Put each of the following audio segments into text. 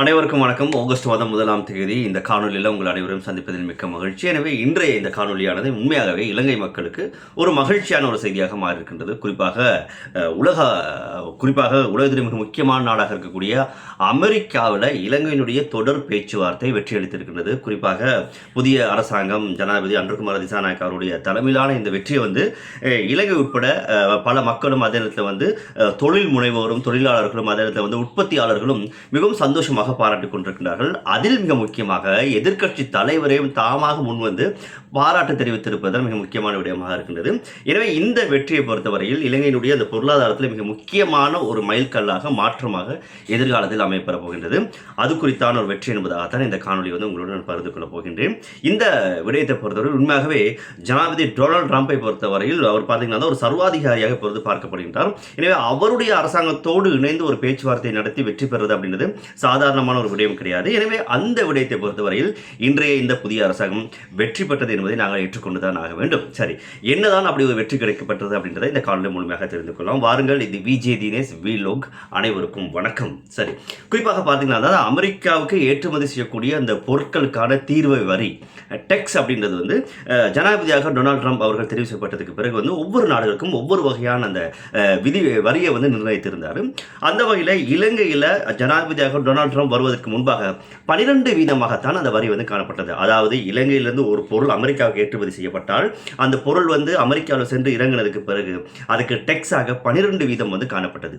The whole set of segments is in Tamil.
அனைவருக்கும் வணக்கம். ஆகஸ்ட் மாதம் முதலாம் தேதி இந்த காணொலியில் உங்கள் அனைவரும் சந்திப்பதில் மிக்க மகிழ்ச்சி. எனவே இன்றைய இந்த காணொலியானது உண்மையாகவே இலங்கை மக்களுக்கு ஒரு மகிழ்ச்சியான ஒரு செய்தியாக மாறியிருக்கின்றது. குறிப்பாக உலக குறிப்பாக உலகத்தில் மிக முக்கியமான நாடாக இருக்கக்கூடிய அமெரிக்காவில் இலங்கையினுடைய தொடர் பேச்சுவார்த்தை வெற்றியளித்திருக்கின்றது குறிப்பாக புதிய அரசாங்கம் ஜனாதிபதி அன்றுகுமார் திசாநாயக் அவருடைய தலைமையிலான இந்த வெற்றியை வந்து இலங்கை உட்பட பல மக்களும் அதே நேரத்தில் வந்து தொழில் முனைவோரும் தொழிலாளர்களும் அதே நேரத்தில் வந்து உற்பத்தியாளர்களும் மிகவும் சந்தோஷமாக பாராட்டிக் கொண்டிருக்கிறார்கள் அதில் மிக முக்கியமாக எதிர்க்கட்சி தலைவரையும் தாமாக முன்வந்து பாராட்டு தெரிவித்திருப்பதால் மிக முக்கியமான விடயமாக இருக்கின்றது. எனவே இந்த வெற்றியை பொறுத்தவரையில் இலங்கையினுடைய அந்த பொருளாதாரத்தில் மிக முக்கியமான ஒரு மைல்கல்லாக மாற்றமாக எதிர்காலத்தில் அமையப்பெற போகின்றது. அது குறித்தான ஒரு வெற்றி என்பதாகத்தான் இந்த காணொலி வந்து உங்களுடன் பகிர்ந்து கொள்ளப் போகின்றேன். இந்த விடயத்தை பொறுத்தவரை உண்மையாகவே ஜனாதிபதி டொனால்ட் ட்ரம்ப்பை பொறுத்தவரையில் அவர் பார்த்தீங்கன்னா ஒரு சர்வாதிகாரியாக இப்பொழுது பார்க்கப்படுகின்றார். எனவே அவருடைய அரசாங்கத்தோடு இணைந்து ஒரு பேச்சுவார்த்தை நடத்தி வெற்றி பெறுவது அப்படின்றது சாதாரண சாதாரணமான ஒரு விடயம் கிடையாது. எனவே அந்த விடயத்தை பொறுத்தவரையில் இன்றைய இந்த புதிய அரசாங்கம் வெற்றி பெற்றது என்பதை நாங்கள் ஏற்றுக்கொண்டு தான் ஆக வேண்டும். சரி என்னதான் அப்படி ஒரு வெற்றி கிடைக்கப்பட்டது அப்படின்றத இந்த காணொலி மூலமாக தெரிந்து கொள்ளலாம். வாருங்கள் இது விஜே தினேஷ் விலோக் அனைவருக்கும் வணக்கம். சரி குறிப்பாக பார்த்தீங்கன்னா அதாவது அமெரிக்காவுக்கு ஏற்றுமதி செய்யக்கூடிய அந்த பொருட்களுக்கான தீர்வை வரி டெக்ஸ் அப்படின்றது வந்து ஜனாதிபதியாக டொனால்ட் ட்ரம்ப் அவர்கள் தெரிவு செய்யப்பட்டதுக்கு பிறகு வந்து ஒவ்வொரு நாடுகளுக்கும் ஒவ்வொரு வகையான அந்த விதி வரியை வந்து நிர்ணயித்திருந்தார். அந்த வகையில் இலங்கையில் ஜனாதிபதியாக டொனால்ட் ட்ரம்ப் வருவதற்கு முன்பாக பனிரெண்டு வீதமாகத்தான் அந்த வரி வந்து காணப்பட்டது. அதாவது இலங்கையிலிருந்து ஒரு பொருள் அமெரிக்காவுக்கு ஏற்றுமதி செய்யப்பட்டால் அந்த பொருள் வந்து அமெரிக்காவில் சென்று இறங்கினதுக்கு பிறகு அதுக்கு டெக்ஸாக பனிரெண்டு வீதம் வந்து காணப்பட்டது.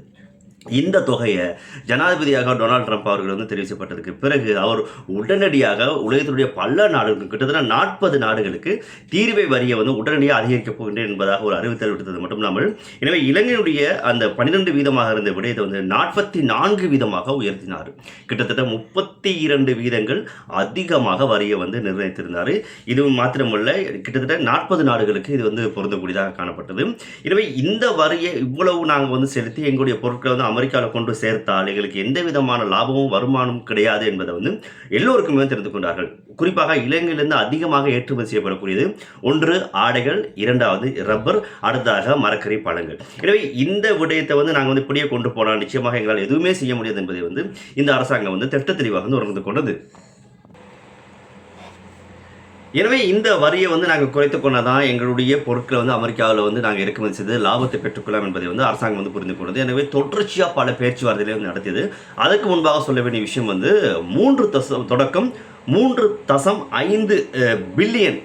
இந்த தொகையை ஜனாதிபதியாக டொனால்ட் ட்ரம்ப் அவர்கள் வந்து தெரிவிக்கப்பட்டதுக்கு பிறகு அவர் உடனடியாக உலகத்தினுடைய பல நாடுகளுக்கு கிட்டத்தட்ட நாற்பது நாடுகளுக்கு தீர்வை வரியை வந்து உடனடியாக அதிகரிக்கப் போகின்றேன் என்பதாக ஒரு அறிவித்தல் விடுத்தது மட்டும் இல்லாமல் எனவே இலங்கையுடைய அந்த பன்னிரெண்டு வீதமாக இருந்த விடயத்தை வந்து நாற்பத்தி நான்கு வீதமாக உயர்த்தினார். கிட்டத்தட்ட முப்பத்தி இரண்டு வீதங்கள் அதிகமாக வரியை வந்து நிர்ணயித்திருந்தார். இது மாத்திரமல்ல கிட்டத்தட்ட நாற்பது நாடுகளுக்கு இது வந்து பொருந்தக்கூடியதாக காணப்பட்டது. எனவே இந்த வரியை இவ்வளவு நாங்கள் வந்து செலுத்தி எங்களுடைய பொருட்களை வந்து அமெரிக்காவில் கொண்டு சேர்த்தால் எங்களுக்கு எந்த விதமான லாபமும் வருமானமும் கிடையாது என்பதை வந்து எல்லோருக்குமே தெரிந்து கொண்டார்கள். குறிப்பாக இலங்கையிலிருந்து அதிகமாக ஏற்றுமதி செய்யப்படக்கூடியது ஒன்று ஆடைகள் இரண்டாவது ரப்பர் அடுத்ததாக மரக்கறி பழங்கள். எனவே இந்த விடயத்தை வந்து நாங்கள் வந்து இப்படியே கொண்டு போனால் நிச்சயமாக எங்களால் எதுவுமே செய்ய முடியாது என்பதை வந்து இந்த அரசாங்கம் வந்து திட்ட தெளிவாக வந்து உணர்ந்து கொண்டது. எனவே இந்த வரியை வந்து நாங்கள் குறைத்து கொண்டதான் எங்களுடைய பொருட்களை வந்து அமெரிக்காவில் வந்து நாங்கள் இறக்குமதி செய்து லாபத்தை பெற்றுக்கொள்ளலாம் என்பதை வந்து அரசாங்கம் வந்து புரிந்து கொண்டது. எனவே தொடர்ச்சியாக பல பேச்சுவார்த்தைகளை வந்து நடத்தியது. அதுக்கு முன்பாக சொல்ல வேண்டிய விஷயம் வந்து மூன்று தொடக்கம் மூன்று தசம் ஐந்து பில்லியன்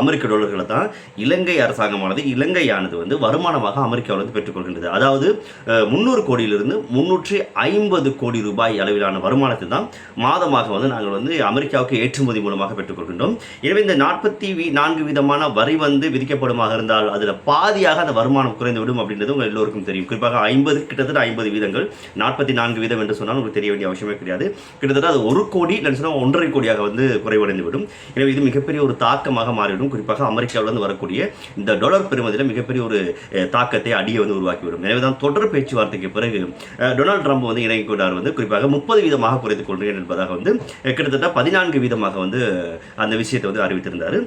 அமெரிக்க டாலர்களை தான் இலங்கை அரசாங்கமானது இலங்கையானது வந்து வருமானமாக அமெரிக்காவில் வந்து பெற்றுக்கொள்கின்றது. அதாவது முந்நூறு கோடியிலிருந்து முன்னூற்றி ஐம்பது கோடி ரூபாய் அளவிலான வருமானத்தை தான் மாதமாக வந்து நாங்கள் வந்து அமெரிக்காவுக்கு ஏற்றுமதி மூலமாக பெற்றுக்கொள்கின்றோம். எனவே இந்த நாற்பத்தி நான்கு விதமான வரி வந்து விதிக்கப்படுமாக இருந்தால் அதில் பாதியாக அந்த வருமானம் குறைந்து விடும் அப்படின்றது உங்கள் எல்லோருக்கும் தெரியும். குறிப்பாக ஐம்பது கிட்டத்தட்ட ஐம்பது வீதங்கள் நாற்பத்தி நான்கு வீதம் என்று சொன்னால் உங்களுக்கு தெரிய வேண்டிய அவசியமே கிடையாது. கிட்டத்தட்ட அது ஒரு கோடி இல்லைன்னு சொன்னால் ஒன்றரை கோடியாக வந்து குறைவடைந்து விடும் எனவே இது மிகப்பெரிய ஒரு தாக்கமாக மாறிவிடும். குறிப்பாக அமெரிக்காவிலிருந்து வரக்கூடிய இந்த டொலர் பெறுமதியில் மிகப்பெரிய ஒரு தாக்கத்தை அடியை வந்து உருவாக்கிவிடும். எனவே தான் தொடர் பேச்சுவார்த்தைக்கு பிறகு டொனால்டு டொனால்ட் ட்ரம்ப் வந்து இணங்கி கொண்டார் வந்து குறிப்பாக முப்பது வீதமாக குறைத்துக் கொள்கிறேன் என்பதாக வந்து கிட்டத்தட்ட பதினான்கு வீதமாக வந்து அந்த விஷயத்தை வந்து அறிவித்திருந்தார்.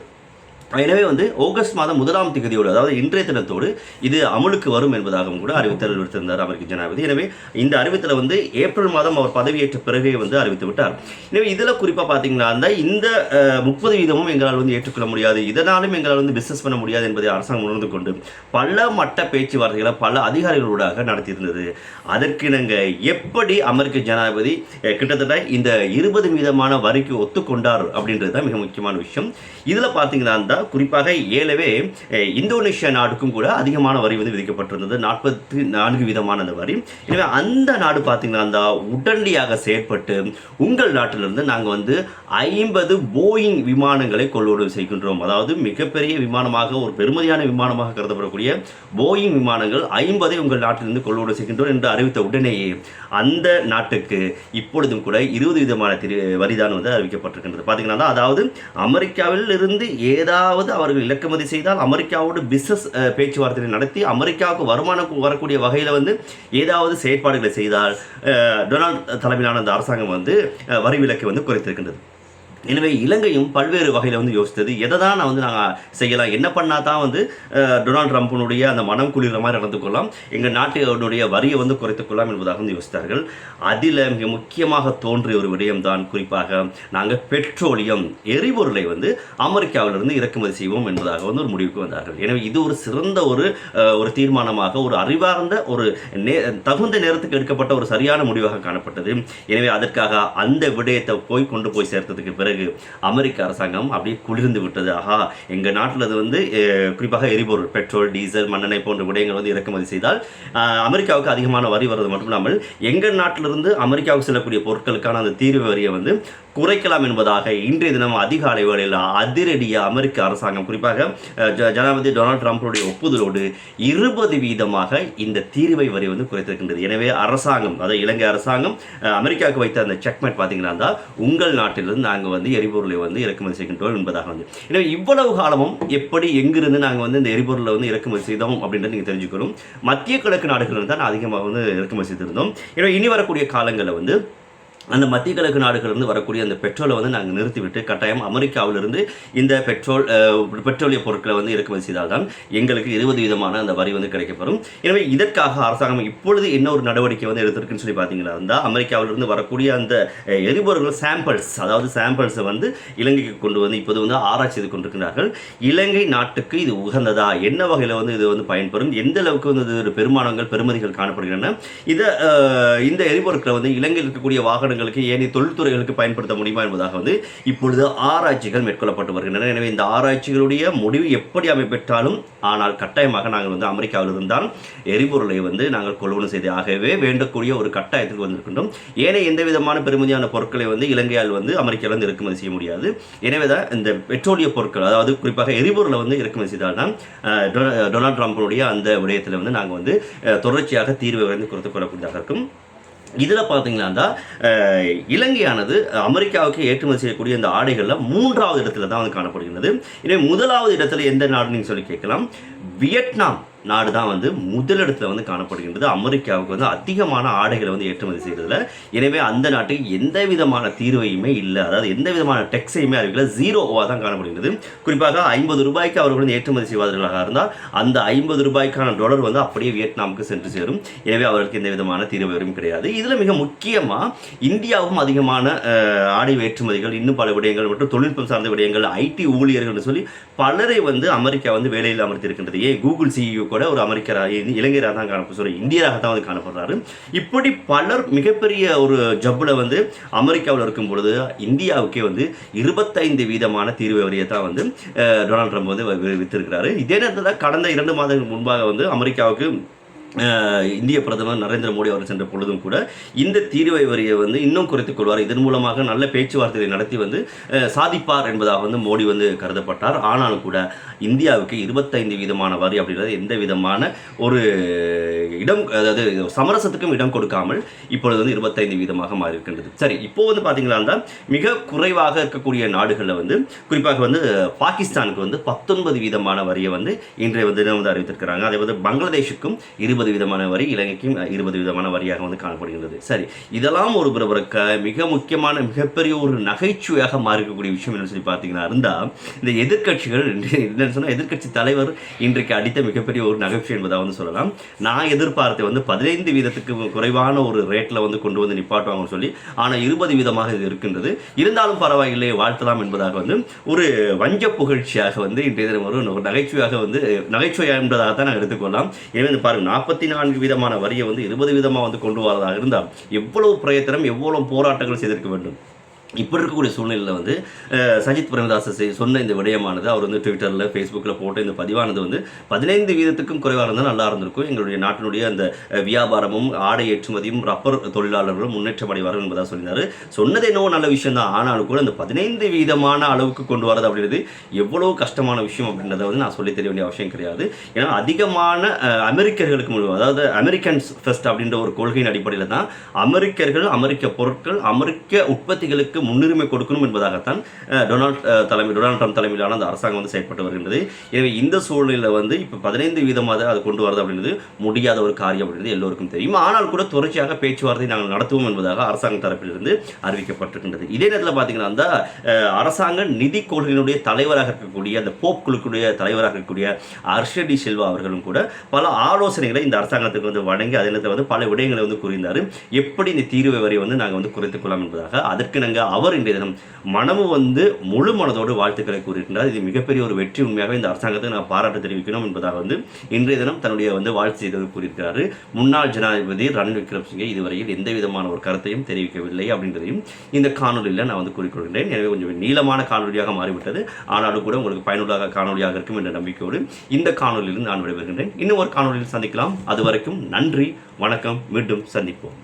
எனவே வந்து ஆகஸ்ட் மாதம் முதலாம் திகதியோடு அதாவது இன்றைய தினத்தோடு இது அமலுக்கு வரும் என்பதாகவும் கூட அறிவித்தல் விடுத்திருந்தார் அமெரிக்க ஜனாதிபதி. எனவே இந்த அறிவித்தலை வந்து ஏப்ரல் மாதம் அவர் பதவியேற்ற பிறகே வந்து அறிவித்து விட்டார். எனவே இதில் குறிப்பாக பார்த்தீங்கன்னா அந்த இந்த முப்பது வீதமும் எங்களால் வந்து ஏற்றுக்கொள்ள முடியாது. இதனாலும் எங்களால் வந்து பிஸ்னஸ் பண்ண முடியாது என்பதை அரசாங்கம் உணர்ந்து கொண்டு பல மட்ட பேச்சுவார்த்தைகளை பல அதிகாரிகளூடாக நடத்தியிருந்தது. அதற்கு நாங்கள் எப்படி அமெரிக்க ஜனாதிபதி கிட்டத்தட்ட இந்த இருபது வீதமான வரிக்கு ஒத்துக்கொண்டார் அப்படின்றது தான் மிக முக்கியமான விஷயம். இதில் பார்த்தீங்கன்னா குறிப்பாக ஏலவே இந்தோனேஷியா நாடுக்கும் கூட அதிகமான வரி வந்து விதிக்கப்பட்டிருந்தது. நாற்பத்தி நான்கு விதமான அந்த வரி. எனவே அந்த நாடு பார்த்தீங்கன்னா அந்த உடனடியாக செயற்பட்டு உங்கள் நாட்டிலிருந்து நாங்கள் வந்து ஐம்பது போயிங் விமானங்களை கொள்வனவு செய்கின்றோம். அதாவது மிகப்பெரிய விமானமாக ஒரு பெருமதியான விமானமாக கருதப்படக்கூடிய போயிங் விமானங்கள் ஐம்பதை உங்கள் நாட்டிலிருந்து கொள்வனவு செய்கின்றோம் என்று அறிவித்த உடனேயே அந்த நாட்டுக்கு இப்பொழுதும் கூட இருபது விதமான திரு வரிதான் வந்து அறிவிக்கப்பட்டிருக்கின்றது. பார்த்தீங்கன்னா அதாவது அமெரிக்காவில் இருந்து ஏதாவது அவர்கள் இறக்குமதி செய்தால் அமெரிக்காவோடு பிஸ்னஸ் பேச்சுவார்த்தை நடத்தி அமெரிக்காவுக்கு வருமானம் வரக்கூடிய வகையில் வந்து ஏதாவது செயற்பாடுகளை செய்தால் அஹ், டொனால்ட் தலைமையிலான அந்த அரசாங்கம் வந்து வரி விலக்கை வந்து குறைத்திருக்கின்றது. எனவே இலங்கையும் பல்வேறு வகையில் வந்து யோசித்தது. எதை தான் நான் வந்து நாங்கள் செய்யலாம்? என்ன பண்ணால் தான் வந்து டொனால்ட் ட்ரம்ப்பினுடைய அந்த மனம் குளிர மாதிரி நடந்து கொள்ளலாம்? எங்கள் நாட்டினுடைய வரியை வந்து குறைத்துக்கொள்ளலாம் என்பதாக வந்து யோசித்தார்கள். அதில் மிக முக்கியமாக தோன்றிய ஒரு விடயம்தான் குறிப்பாக நாங்கள் பெட்ரோலியம் எரிபொருளை வந்து அமெரிக்காவிலிருந்து இறக்குமதி செய்வோம் என்பதாக வந்து ஒரு முடிவுக்கு வந்தார்கள். எனவே இது ஒரு சிறந்த ஒரு ஒரு தீர்மானமாக ஒரு அறிவார்ந்த ஒரு நே தகுந்த நேரத்துக்கு எடுக்கப்பட்ட ஒரு சரியான முடிவாக காணப்பட்டது. எனவே அதற்காக அந்த விடயத்தை போய் கொண்டு போய் சேர்த்ததுக்கு பிறகு அமெரிக்க அரசாங்கம் அப்படியே குளிர்ந்து விட்டது. ஆஹா எங்கள் நாட்டில் அது வந்து குறிப்பாக எரிபொருள் பெட்ரோல் டீசல் மண்ணெண்ணெய் போன்ற விடயங்கள் வந்து இறக்குமதி செய்தால் அமெரிக்காவுக்கு அதிகமான வரி வர்றது மட்டும் இல்லாமல் எங்கள் நாட்டிலிருந்து அமெரிக்காவுக்கு செல்லக்கூடிய பொருட்களுக்கான அந்த தீர்வு வரியை வந்து குறைக்கலாம் என்பதாக இன்றைய தினம் அதிகாலை வேளையில் அதிரடியாக அமெரிக்க அரசாங்கம் குறிப்பாக ஜ- ஜனாதிபதி டொனால்ட் ட்ரம்ப்புடைய ஒப்புதலோடு இருபது வீதமாக இந்த தீர்வை வரி வந்து குறைத்திருக்கின்றது. எனவே அரசாங்கம் அதாவது இலங்கை அரசாங்கம் அமெரிக்காவுக்கு வைத்த அந்த செக்மெண்ட் பார்த்தீங்கன்னா தான் உங்கள் நாட்டிலிருந்து நாங்கள் வந்து எரிபொருளை வந்து இறக்குமதி செய்கின்றோம் என்பதாக வந்து. எனவே இவ்வளவு காலமும் எப்படி எங்கிருந்து நாங்கள் வந்து இந்த எரிபொருளை வந்து இறக்குமதி செய்தோம் அப்படின்றத நீங்கள் தெரிஞ்சுக்கணும். மத்திய கிழக்கு நாடுகளில் தான் அதிகமாக வந்து இறக்குமதி செய்திருந்தோம். எனவே இனி வரக்கூடிய காலங்களில் வந்து அந்த மத்திய கிழக்கு நாடுகளிலிருந்து வரக்கூடிய அந்த பெட்ரோலை வந்து நாங்கள் நிறுத்திவிட்டு கட்டாயம் அமெரிக்காவிலிருந்து இந்த பெட்ரோல் பெட்ரோலிய பொருட்களை வந்து இறக்குமதி செய்தால்தான் எங்களுக்கு இருபது விதமான அந்த வரி வந்து கிடைக்கப்பெறும். எனவே இதற்காக அரசாங்கம் இப்பொழுது என்ன ஒரு நடவடிக்கை வந்து எடுத்திருக்குன்னு சொல்லி பார்த்தீங்கன்னா இருந்தால் அமெரிக்காவிலிருந்து வரக்கூடிய அந்த எரிபொருள் சாம்பிள்ஸ் அதாவது சாம்பிள்ஸை வந்து இலங்கைக்கு கொண்டு வந்து இப்போது வந்து ஆராய்ச்சி செய்து கொண்டிருக்கிறார்கள். இலங்கை நாட்டுக்கு இது உகந்ததா? என்ன வகையில் வந்து இது வந்து பயன்பெறும்? எந்த அளவுக்கு வந்து இது ஒரு பெருமானங்கள் பெருமதிகள் காணப்படுகின்றன? இதை இந்த எரிபொருட்களை வந்து இலங்கையில் இருக்கக்கூடிய நிறுவனங்களுக்கு ஏனைய தொழில்துறைகளுக்கு பயன்படுத்த முடியுமா என்பதாக வந்து இப்பொழுது ஆராய்ச்சிகள் மேற்கொள்ளப்பட்டு வருகின்றன. எனவே இந்த ஆராய்ச்சிகளுடைய முடிவு எப்படி அமைப்பெற்றாலும் ஆனால் கட்டாயமாக நாங்கள் வந்து அமெரிக்காவில் இருந்தால் எரிபொருளை வந்து நாங்கள் கொள்வனு செய்து ஆகவே வேண்டக்கூடிய ஒரு கட்டாயத்துக்கு வந்திருக்கின்றோம். ஏனைய எந்த விதமான பெருமதியான பொருட்களை வந்து இலங்கையால் வந்து அமெரிக்காவில் இறக்குமதி செய்ய முடியாது. எனவே தான் இந்த பெட்ரோலிய பொருட்கள் அதாவது குறிப்பாக எரிபொருளை வந்து இறக்குமதி செய்தால் தான் டொனால்ட் ட்ரம்ப்புடைய அந்த விடயத்தில் வந்து நாங்கள் வந்து தொடர்ச்சியாக தீர்வை வந்து கொடுத்து கொள்ளக்கூடியதாக இருக்கும். இதில் பார்த்தீங்கன்னா இலங்கையானது அமெரிக்காவுக்கு ஏற்றுமதி செய்யக்கூடிய இந்த ஆடைகளில் மூன்றாவது இடத்துல தான் வந்து காணப்படுகின்றது. எனவே முதலாவது இடத்துல எந்த நாடுன்னு சொல்லி கேட்கலாம். வியட்நாம். நாடு தான் வந்து முதலிடத்தில் வந்து காணப்படுகின்றது. அமெரிக்காவுக்கு வந்து அதிகமான ஆடைகளை வந்து ஏற்றுமதி செய்கிறதுல எனவே அந்த நாட்டுக்கு எந்த விதமான தீர்வையுமே இல்லை. அதாவது எந்த விதமான டெக்ஸையுமே அறிவிக்கல ஜீரோவாக தான் காணப்படுகிறது குறிப்பாக ஐம்பது ரூபாய்க்கு அவர்கள் வந்து ஏற்றுமதி செய்வார்களாக இருந்தால் அந்த ஐம்பது ரூபாய்க்கான டாலர் வந்து அப்படியே வியட்நாமுக்கு சென்று சேரும். எனவே அவர்களுக்கு எந்த விதமான தீர்வு வரும் கிடையாது. இதில் மிக முக்கியமாக இந்தியாவும் அதிகமான ஆடை ஏற்றுமதிகள் இன்னும் பல விடயங்கள் மற்றும் தொழில்நுட்பம் சார்ந்த விடயங்கள் ஐடி ஊழியர்கள்னு சொல்லி பலரை வந்து அமெரிக்கா வந்து வேலையில் அமர்த்தியிருக்கின்றது ஏன்? கூகுள் சிஇஓ கூட ஒரு அமெரிக்கராக இளைஞராக தான் காணப்படும் sorry, இந்தியராக தான் வந்து காணப்படுறாரு. இப்படி பலர் மிகப்பெரிய ஒரு ஜப்பில் வந்து அமெரிக்காவில் இருக்கும் பொழுது இந்தியாவுக்கே வந்து இருபத்தைந்து வீதமான தீர்வு வரியை தான் வந்து டொனால்ட் ட்ரம்ப் வந்து வித்திருக்கிறாரு. இதே நேரத்தில் கடந்த இரண்டு மாதங்களுக்கு முன்பாக வந்து அமெரிக்காவுக்கு இந்திய பிரதமர் நரேந்திர மோடி அவர் சென்ற பொழுதும் கூட இந்த தீர்வை வரியை வந்து இன்னும் குறைத்துக் கொள்வார். இதன் மூலமாக நல்ல பேச்சுவார்த்தையை நடத்தி வந்து சாதிப்பார் என்பதாக வந்து மோடி வந்து கருதப்பட்டார். ஆனாலும் கூட இந்தியாவுக்கு இருபத்தைந்து வீதமான வரி அப்படின்றது எந்த விதமான ஒரு இடம் அதாவது சமரசத்துக்கும் இடம் கொடுக்காமல் இப்பொழுது வந்து இருபத்தைந்து வீதமாக மாறி இருக்கின்றது சரி இப்போ வந்து பார்த்தீங்கன்னா மிக குறைவாக இருக்கக்கூடிய நாடுகளில் வந்து குறிப்பாக வந்து பாகிஸ்தானுக்கு வந்து பத்தொன்பது வீதமான வரியை வந்து இன்றைய தினம் வந்து அறிவித்திருக்கிறாங்க. அதே வந்து பங்களாதேஷுக்கும் இருபது இருபது விதமான வரி இலங்கைக்கும் இருபது விதமான வரியாக வந்து காணப்படுகின்றது. சரி இதெல்லாம் ஒரு பிறக்க மிக முக்கியமான மிகப்பெரிய ஒரு நகைச்சுவையாக மாறிக்கக்கூடிய விஷயம் என்னன்னு சொல்லி பார்த்தீங்கன்னா இருந்தால் இந்த எதிர்க்கட்சிகள் என்னன்னு சொன்னால் எதிர்க்கட்சி தலைவர் இன்றைக்கு அடித்த மிகப்பெரிய ஒரு நகைச்சுவை என்பதாக வந்து சொல்லலாம். நான் எதிர்பார்த்து வந்து பதினைந்து வீதத்துக்கு குறைவான ஒரு ரேட்டில் வந்து கொண்டு வந்து நிப்பாட்டுவாங்கன்னு சொல்லி ஆனால் இருபது வீதமாக இது இருக்கின்றது. இருந்தாலும் பரவாயில்லை வாழ்த்தலாம் என்பதாக வந்து ஒரு வஞ்ச புகழ்ச்சியாக வந்து இன்றைய தினம் ஒரு நகைச்சுவையாக வந்து நகைச்சுவையாக என்பதாக தான் நான் எடுத்துக்கொள்ளலாம். எனவே பாருங்கள் பாருங்க நாற்பத்தி நான்கு விதமான வரியை வந்து இருபது விதமாக வந்து கொண்டு வரதாக இருந்தால் எவ்வளவு பிரயத்தனம் எவ்வளவு போராட்டங்கள் செய்திருக்க வேண்டும்? இப்போ இருக்கக்கூடிய சூழ்நிலையில் வந்து சஜித் பிரேமதாச சொன்ன இந்த விடயமானது அவர் வந்து ட்விட்டரில் ஃபேஸ்புக்கில் போட்ட இந்த பதிவானது வந்து பதினைந்து வீதத்துக்கும் குறைவாக இருந்தால் நல்லா இருந்திருக்கும். எங்களுடைய நாட்டினுடைய அந்த வியாபாரமும் ஆடை ஏற்றுமதியும் ரப்பர் தொழிலாளர்களும் முன்னேற்றம் அடைவார்கள் என்பதாக சொல்லியிருந்தார். சொன்னது என்னவோ நல்ல விஷயம் தான் ஆனாலும் கூட அந்த பதினைந்து வீதமான அளவுக்கு கொண்டு வரது அப்படின்றது எவ்வளோ கஷ்டமான விஷயம் அப்படின்றத வந்து நான் சொல்லி தெரிய வேண்டிய அவசியம் கிடையாது. ஏன்னா அதிகமான அமெரிக்கர்களுக்கு முழு அதாவது அமெரிக்கன்ஸ் ஃபர்ஸ்ட் அப்படின்ற ஒரு கொள்கையின் அடிப்படையில் தான் அமெரிக்கர்கள் அமெரிக்க பொருட்கள் அமெரிக்க உற்பத்திகளுக்கு முன்னுரிமை கொடுக்கணும் என்பதாகத்தான் டொனால்ட் தலைமை டொனால்ட் ட்ரம்ப் தலைமையிலான அந்த அரசாங்கம் வந்து செயற்பட்டு வருகின்றது. எனவே இந்த சூழ்நிலையில் வந்து இப்போ பதினைந்து வீதமாக அது கொண்டு வரது அப்படின்றது முடியாத ஒரு காரியம் அப்படின்றது எல்லோருக்கும் தெரியும். ஆனால் கூட தொடர்ச்சியாக பேச்சுவார்த்தை நாங்கள் நடத்துவோம் என்பதாக அரசாங்க தரப்பிலிருந்து அறிவிக்கப்பட்டிருக்கின்றது. இதே நேரத்தில் பார்த்தீங்கன்னா அந்த அரசாங்க நிதி கொள்கையினுடைய தலைவராக இருக்கக்கூடிய அந்த போப் குழுக்குடைய தலைவராக இருக்கக்கூடிய அர்ஷடி செல்வா அவர்களும் கூட பல ஆலோசனைகளை இந்த அரசாங்கத்துக்கு வந்து வழங்கி அதே நேரத்தில் வந்து பல விடயங்களை வந்து கூறியிருந்தார். எப்படி இந்த தீர்வு வரை வந்து நாங்கள் வந்து குறைத்துக் கொள்ளலாம் என்பதாக அதற்கு நாங்கள் அவர் இன்றைய தினம் மனமும் வந்து முழு மனதோடு வாழ்த்துக்களை கூறியிருக்கின்றார். இது மிகப்பெரிய ஒரு வெற்றி உண்மையாக இந்த அரசாங்கத்தை நான் பாராட்டு தெரிவிக்கணும் என்பதாக வந்து இன்றைய தினம் தன்னுடைய வந்து வாழ்த்து செய்து கூறியிருக்கிறார். முன்னாள் ஜனாதிபதி ரணில் விக்ரம்சிங்கை இதுவரையில் எந்த விதமான ஒரு கருத்தையும் தெரிவிக்கவில்லை அப்படின்றதையும் இந்த காணொலியில் நான் வந்து கூறிக்கொள்கின்றேன். எனவே கொஞ்சம் நீளமான காணொலியாக மாறிவிட்டது. ஆனாலும் கூட உங்களுக்கு பயனுள்ள காணொலியாக இருக்கும் என்ற நம்பிக்கையோடு இந்த காணொலியில் நான் விடைபெறுகின்றேன். இன்னும் ஒரு காணொலியில் சந்திக்கலாம். அது வரைக்கும் நன்றி வணக்கம். மீண்டும் சந்திப்போம்.